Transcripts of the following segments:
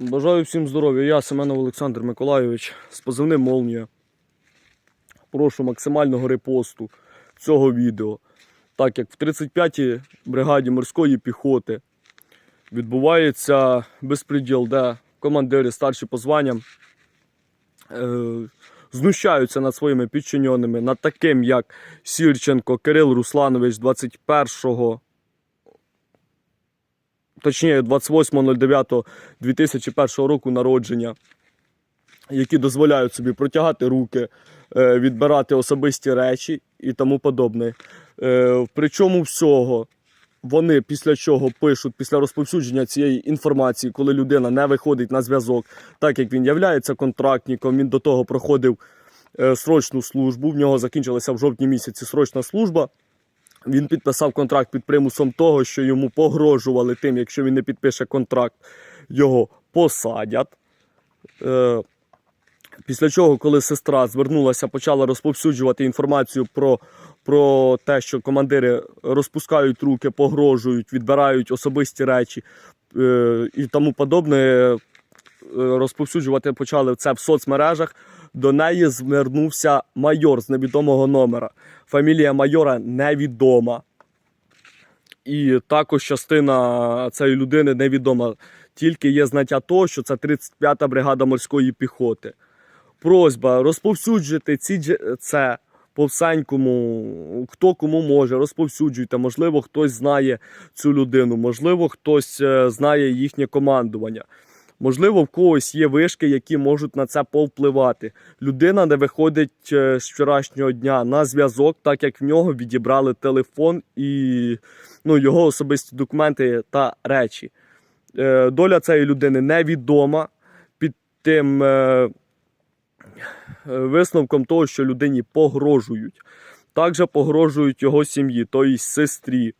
Бажаю всім здоров'я. Я Семенов Олександр Миколайович з позивним Молнія. Прошу максимального репосту цього відео, так як в 35-й бригаді морської піхоти відбувається безпреділ, де командири старші по званням е, знущаються над своїми підчиненими, над таким як Сірченко Кирил Русланович 21-го точніше 28.09.2001 року народження, які дозволяють собі протягати руки, е, відбирати особисті речі і тому подобне. Е, Причому всього вони після чого пишуть, після розповсюдження цієї інформації, коли людина не виходить на зв'язок, так як він являється контрактником, він до того проходив е, срочну службу, в нього закінчилася в жовтні місяці срочна служба. Він підписав контракт під примусом того, що йому погрожували тим, якщо він не підпише контракт, його посадять. Е, після чого, коли сестра звернулася, почала розповсюджувати інформацію про, про те, що командири розпускають руки, погрожують, відбирають особисті речі е, і тому подобне, розповсюджувати почали це в соцмережах. До неї звернувся майор з невідомого номера. Фамілія майора невідома. І також частина цієї людини невідома. Тільки є знаття того, що це 35-та бригада морської піхоти. Просьба розповсюджити ці, це по всенькому, хто кому може, розповсюджуйте. Можливо, хтось знає цю людину, можливо, хтось е, знає їхнє командування. Можливо, в когось є вишки, які можуть на це повпливати. Людина не виходить е, з вчорашнього дня на зв'язок, так як в нього відібрали телефон і ну, його особисті документи та речі. Е, Доля цієї людини невідома під тим е, висновком того, що людині погрожують. Також погрожують його сім'ї, тобто сестрі,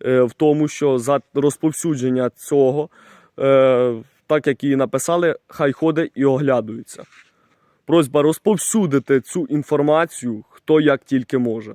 в тому, що за розповсюдження цього, так як її написали, хай ходить і оглядується. Просьба розповсюдити цю інформацію, хто як тільки може.